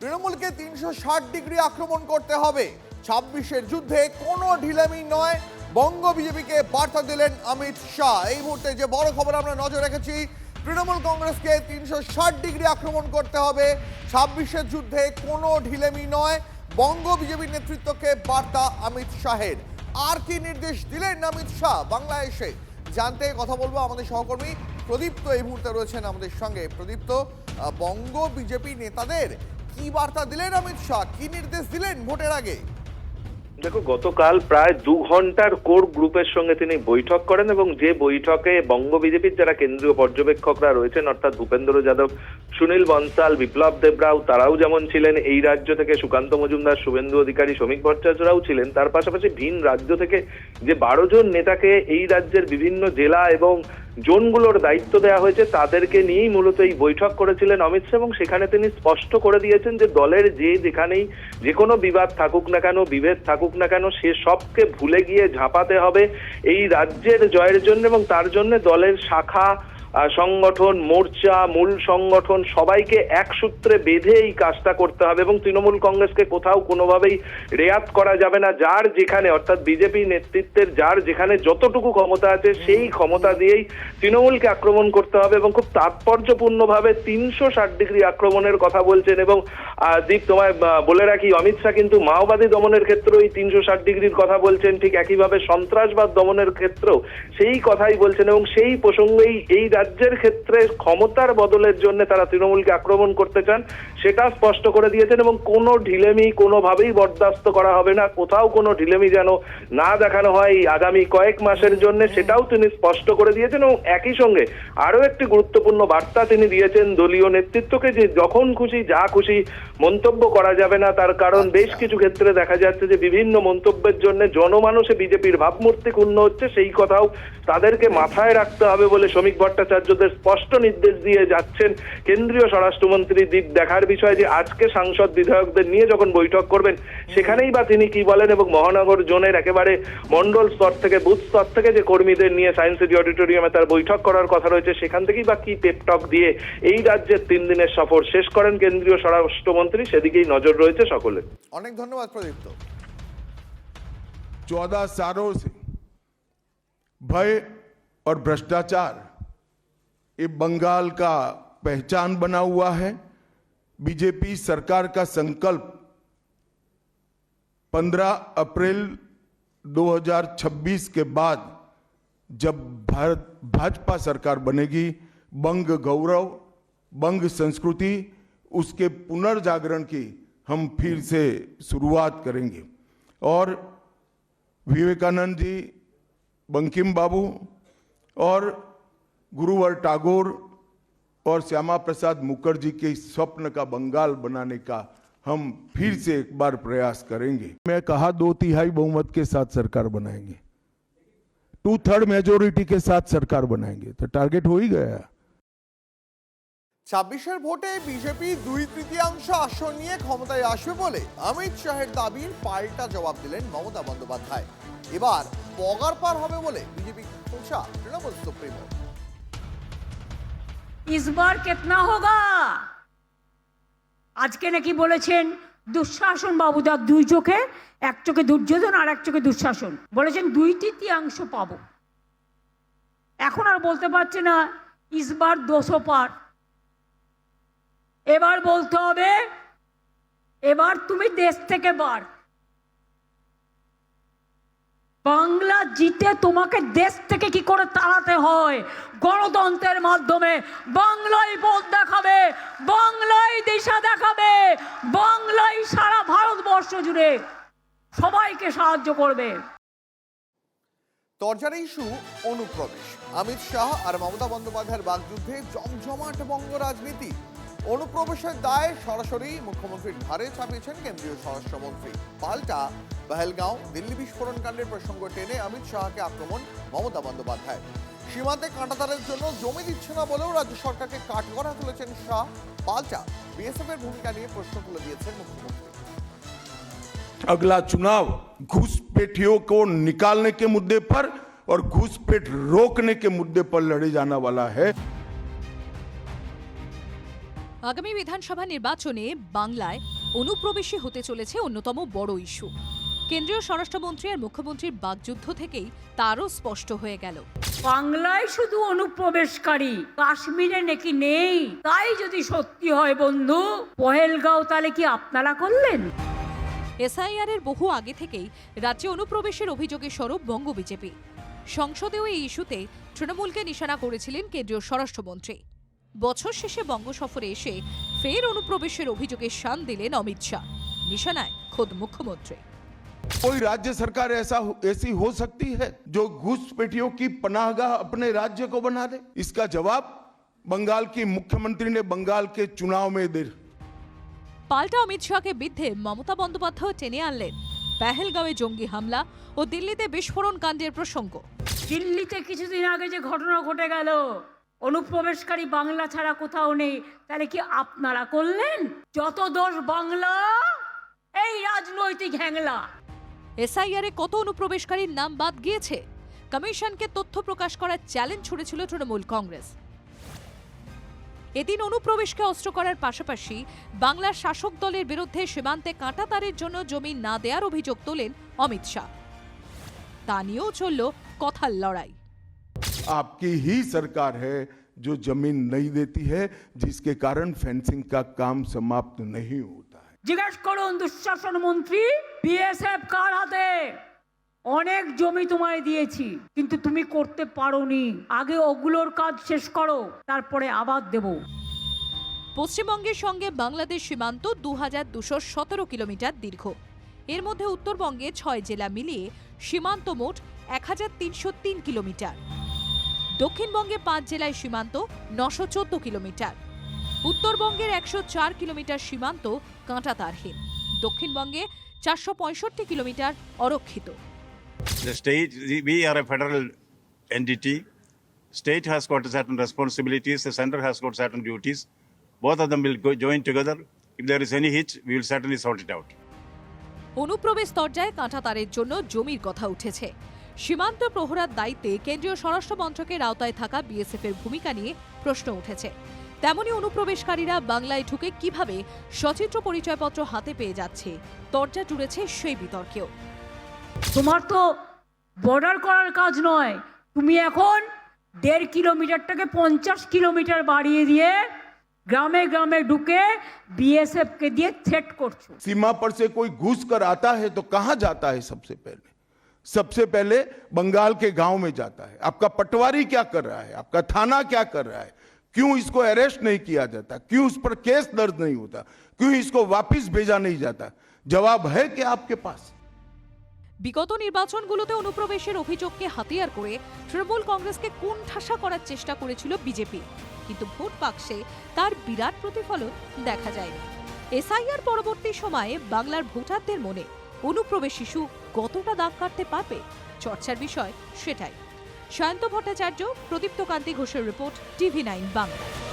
তৃণমূলকে তিনশো ষাট ডিগ্রি আক্রমণ করতে হবে। ছাব্বিশের যুদ্ধে কোনো ঢিলামি নয়। বঙ্গ বিজেপিকে বার্তা দিলেন অমিত শাহ। এই মুহূর্তে যে বড় খবর আমরা নজর রেখেছি, তৃণমূল কংগ্রেসকে তিনশো ষাট ডিগ্রি আক্রমণ করতে হবে। ছাব্বিশের যুদ্ধে কোনো ঢিলেমি নয়। বঙ্গ বিজেপির নেতৃত্বকে বার্তা অমিত শাহের। আর কি নির্দেশ দিলেন অমিত শাহ বাংলায় এসে? জানতে কথা বলব আমাদের সহকর্মী প্রদীপ্ত। এই মুহূর্তে রয়েছেন আমাদের সঙ্গে প্রদীপ্ত বঙ্গ বিজেপি নেতাদের কি বার্তা দিলেন অমিত শাহ? কি নির্দেশ দিলেন ভোটের আগে? দেখো, গতকাল প্রায় দু ঘণ্টার কোর গ্রুপের সঙ্গে তিনি বৈঠক করেন এবং যে বৈঠকে বঙ্গ বিজেপির যারা কেন্দ্রীয় পর্যবেক্ষকরা রয়েছেন, অর্থাৎ ভূপেন্দ্র যাদব, সুনীল বনসাল, বিপ্লব দেবরাও, তারাও যেমন ছিলেন এই রাজ্য থেকে, সুকান্ত মজুমদার, শুভেন্দু অধিকারী, শ্রমিক ভট্টাচার্যরাও ছিলেন, তার পাশাপাশি ভিন রাজ্য থেকে যে বারো জন নেতাকে এই রাজ্যের বিভিন্ন জেলা এবং জোনগুলোর দায়িত্ব দেওয়া হয়েছে, তাদেরকে নিয়েই মূলত এই বৈঠক করেছিলেন অমিত শাহ এবং সেখানে তিনি স্পষ্ট করে দিয়েছেন যে দলের যে যেখানেই যে কোনো বিবাদ থাকুক না কেন, বিভেদ থাকুক না কেন, সে সবকে ভুলে গিয়ে ঝাঁপাতে হবে। এই রাজ্যের জয়ের জন্য এবং তার জন্য দলের শাখা সংগঠন, মোর্চা, মূল সংগঠন সবাইকে এক সূত্রে বেঁধে এই কাজটা করতে হবে এবং তৃণমূল কংগ্রেসকে কোথাও কোনোভাবেই রেয়াত করা যাবে না। যার যেখানে, অর্থাৎ বিজেপি নেতৃত্বের, যার যেখানে যতটুকু ক্ষমতা আছে সেই ক্ষমতা দিয়েই তৃণমূলকে আক্রমণ করতে হবে এবং খুব তাৎপর্যপূর্ণভাবে তিনশো ষাট ডিগ্রি আক্রমণের কথা বলছেন এবং দীপ, তোমায় বলে রাখি, অমিত শাহ কিন্তু মাওবাদী দমনের ক্ষেত্রেও এই তিনশো ষাট ডিগ্রির কথা বলছেন। ঠিক একইভাবে সন্ত্রাসবাদ দমনের ক্ষেত্রেও সেই কথাই বলছেন এবং সেই প্রসঙ্গেই এই রাজ্যের ক্ষেত্রে ক্ষমতার বদলের জন্য তারা তৃণমূলকে আক্রমণ করতে চান সেটা স্পষ্ট করে দিয়েছেন এবং কোনো ঢিলেমি কোনোভাবেই বরদাস্ত করা হবে না। কোথাও কোনো ঢিলেমি যেন না দেখানো হয় এই আগামী কয়েক মাসের জন্য সেটাও তিনি স্পষ্ট করে দিয়েছেন এবং একই সঙ্গে আরও একটি গুরুত্বপূর্ণ বার্তা তিনি দিয়েছেন দলীয় নেতৃত্বকে যে যখন খুশি যা খুশি মন্তব্য করা যাবে না। তার কারণ বেশ কিছু ক্ষেত্রে দেখা যাচ্ছে যে বিভিন্ন মন্তব্যের জন্য জনমানুষে বিজেপির ভাবমূর্তি ক্ষুণ্ণ হচ্ছে সেই কথাও তাদেরকে মাথায় রাখতে হবে বলে শ্রমিক ভট্টাচার্যদের স্পষ্ট নির্দেশ দিয়ে যাচ্ছেন কেন্দ্রীয় স্বরাষ্ট্রমন্ত্রী দ্বীপ দেখার বিষয় যে আজকে সাংসদ বিধায়কদের নিয়ে যখন বৈঠক করবেন সেখানেই বা তিনি কি বলেন এবং মহানগর জোনের একেবারে মন্ডল স্তর থেকে বুথ স্তর থেকে যে কর্মীদের নিয়ে সায়েন্স সিটি অডিটোরিয়ামে তার বৈঠক করার কথা রয়েছে সেখান থেকেই বা কি পেপটক দিয়ে এই রাজ্যের তিন দিনের সফর শেষ করেন কেন্দ্রীয় স্বরাষ্ট্রমন্ত্রী সেদিকেই নজর রয়েছে সকলের অনেক ধন্যবাদ প্রদীপ্ত चौदह सालों से भय और भ्रष्टाचार ये बंगाल का पहचान बना हुआ है। बीजेपी सरकार का संकल्प 15 अप्रैल 2026 के बाद जब भारत, भाजपा सरकार बनेगी, बंग गौरव, बंग संस्कृति, उसके पुनर्जागरण की हम फिर से शुरुआत करेंगे। और विवेकानंद जी, बंकिम बाबू और गुरुवर टागोर और श्यामा प्रसाद मुखर्जी के इस स्वप्न का बंगाल बनाने का हम फिर से एक बार प्रयास करेंगे मैं कहा दो तिहाई बहुमत के साथ सरकार बनाएंगे टू थर्ड मेजोरिटी के साथ सरकार बनाएंगे तो टारगेट हो ही गया ছাব্বিশের ভোটে বিজেপি দুই তৃতীয়াংশ আসন নিয়ে ক্ষমতায় আসবে বলে অমিত শাহের দাবির পাল্টা জবাব দিলেন মমতা বন্দ্যোপাধ্যায় এবার পগার পার হবে বলে বিজেপি খোঁচা তৃণমূল সুপ্রিমো इस बार कितना होगा আজকে নাকি বলেছেন দুঃশাসন বাবুদার দুই চোখে এক চোখে দুর্যোধন আর এক চোখে দুঃশাসন বলেছেন দুই তৃতীয়াংশ পাবো এখন আর বলতে পারছে না ইসবার দোষো পার এবার বলতে হবে এবার তুমি দেশ থেকে বার জিতে তোমাকে দেশ থেকে কি করে তাড়াতে হয়? গণতন্ত্রের মাধ্যমে বাংলায় পথ দেখাবে, বাংলায় দিশা দেখাবে, বাংলায় সারা ভারতবর্ষ জুড়ে সবাইকে সাহায্য করবে। তরজার ইস্যু, অনুপ্রবেশ। অমিত শাহ আর মমতা বন্দ্যোপাধ্যায়ের বাগযুদ্ধে জমজমাট বঙ্গ রাজনীতি। অনুপ্রবেশের দায় সরাসরি মুখ্যমন্ত্রীর ঘাড়ে চাপিয়েছেন কেন্দ্রীয় স্বরাষ্ট্রমন্ত্রী। পাল্টা পহেলগাঁও দিল্লি বিস্ফোরণ কাণ্ডের প্রসঙ্গ টেনে অমিত শাহকে আক্রমণ মমতা বন্দ্যোপাধ্যায় সীমান্তে কাঁটাতারের জন্য জমি দিচ্ছে না বলেও রাজ্য সরকারকে কাঠগড়া তুলেছেন শাহ পাল্টা বিএসএফ এর ভূমিকা নিয়ে প্রশ্ন তুলে দিয়েছেন মুখ্যমন্ত্রী अगला चुनाव घुसपैठियों को निकालने के मुद्दे पर और घुसपैठ रोकने के मुद्दे पर लड़े जाने वाला है আগামী বিধানসভা নির্বাচনে বাংলায় অনুপ্রবেশী হতে চলেছে অন্যতম বড় ইস্যু কেন্দ্রীয় স্বরাষ্ট্রমন্ত্রী আর মুখ্যমন্ত্রীর বাকযুদ্ধ থেকেই তারও স্পষ্ট হয়ে গেল। বাংলায় শুধু অনুপ্রবেশকারী কাশ্মীরে নাকি নেই? তাই যদি সত্যি হয় বন্ধু পহেলগাঁও তাহলে কি আপনারা করলেন? এসআইআর এর বহু আগে থেকেই রাজ্যে অনুপ্রবেশের অভিযোগে স্বরূপ বঙ্গ বিজেপি। সংসদেও এই ইস্যুতে তৃণমূলকে নিশানা করেছিলেন কেন্দ্রীয় স্বরাষ্ট্রমন্ত্রী। বছর শেষে বঙ্গ সফরে এসে ফের অনুপ্রবেশের অভিযোগে শান দিলেন অমিত শাহ। নিশানায় খোদ মুখ্যমন্ত্রী। कोई राज्य सरकार ऐसा हो- ऐसी हो सकती है जो घुसपैठियों की पनाहगाह अपने राज्य को बना दे इसका जवाब बंगाल की मुख्यमंत्री ने बंगाल के चुनाव में दे পাল্টা অমিত শাহকে বিদ্ধে মমতা বন্দ্যোপাধ্যায় টেনে আনলেন পেহেলগাঁওয়ে জঙ্গি হামলা ও দিল্লিতে বিস্ফোরণ কাণ্ডের প্রসঙ্গ দিল্লিতে কিছুদিন আগে যে ঘটনা ঘটে গেল অনুপ্রবেশকারী বাংলা ছাড়া কোথাও নেই তাহলে কি আপনারা করলেন যত দোষ বাংলা এই রাজনৈতিক হ্যাংলা এসআইআর এ কত অনুপ্রবেশকারীর নাম বাদ গিয়েছে কমিশনকে তথ্য প্রকাশ করার চ্যালেঞ্জ ছুড়েছিল তৃণমূল কংগ্রেস এদিন অনুপ্রবেশকে অস্ত্র করার পাশাপাশি বাংলার শাসক দলের বিরুদ্ধে সীমান্তে কাঁটাতারের জন্য জমি না দেওয়ার অভিযোগ তোলেন অমিত শাহ তা নিয়েও চলল কথার লড়াই आपकी ही सरकार है जो जमीन नहीं देती है जिसके कारण फेंसिंग का काम समाप्त नहीं होता है জিজ্ঞেস করুন, দুঃশাসন মন্ত্রী বিএসএফ কার হাতে? অনেক জমি তোমায় দিয়েছি, কিন্তু তুমি করতে পারোনি। আগে ওগুলোর কাজ শেষ করো, তারপরে আবার দেবো। পশ্চিমবঙ্গের সঙ্গে বাংলাদেশ সীমান্ত দু হাজার দুশো সতেরো কিলোমিটার দীর্ঘ। এর মধ্যে উত্তরবঙ্গে ছয় জেলা মিলিয়ে সীমান্ত মোট এক হাজার তিনশো তিন কিলোমিটার। দক্ষিণবঙ্গে পাঁচ জেলায় সীমান্ত নশো চোদ্দ কিলোমিটার। উত্তরবঙ্গের একশো চার কিলোমিটার সীমান্ত কাঁটা তারহীন দক্ষিণবঙ্গে চারশো পঁয়ষট্টি কিলোমিটার অরক্ষিত। State has got certain responsibilities, the center has got certain duties. Both of them will go, join together. If there is any hitch, we will certainly অনুপ্রবেশ দরজায় কাঁটা তারের জন্য জমির কথা উঠেছে। সীমান্ত প্রহরার দায়িত্বে কেন্দ্রীয় স্বরাষ্ট্র মন্ত্রকের আওতায় থাকা বিএসএফ এর ভূমিকা নিয়ে প্রশ্ন উঠেছে। তেমনি অনুপ্রবেশকারীরা বাংলায় ঢুকে কিভাবে সচিত্র পরিচয়পত্র হাতে পেয়ে যাচ্ছে দরজা জুড়েছে সেই বিতর্কেও তোমার তো বর্ডার করার কাজ নয় তুমি এখন দেড় কিলোমিটারটাকে পঞ্চাশ কিলোমিটার বাড়িয়ে দিয়ে গ্রামে গ্রামে ঢুকে বিএসএফকে দিয়ে থ্রেট করছো सीमा पर से कोई घुस कर आता है तो कहां जाता है सबसे पहले सबसे पहले बंगाल के गांव में जाता है आपका पटवारी क्या कर रहा है आपका थाना क्या कर रहा है क्यों इसको अरेस्ट नहीं किया जाता क्यों उस पर केस दर्ज नहीं होता क्यों इसको वापस भेजा नहीं जाता जवाब है क्या आपके पास বিগত নির্বাচনগুলোতে অনুপ্রবেশের অভিযোগকে হাতিয়ার করে তৃণমূল কংগ্রেসকে কোণঠাসা করার চেষ্টা করেছিল বিজেপি কিন্তু ভোট বাক্সে তার বিরাট প্রতিফলন দেখা যায়নি এসআইআর পরবর্তী সময়ে বাংলার ভোটারদের মনে অনুপ্রবেশ শিশু কতটা দাগ কাটতে পারবে চর্চার বিষয় সেটাই সায়ন্ত ভট্টাচার্য প্রদীপ্ত কান্তি ঘোষের রিপোর্ট টিভি নাইন বাংলা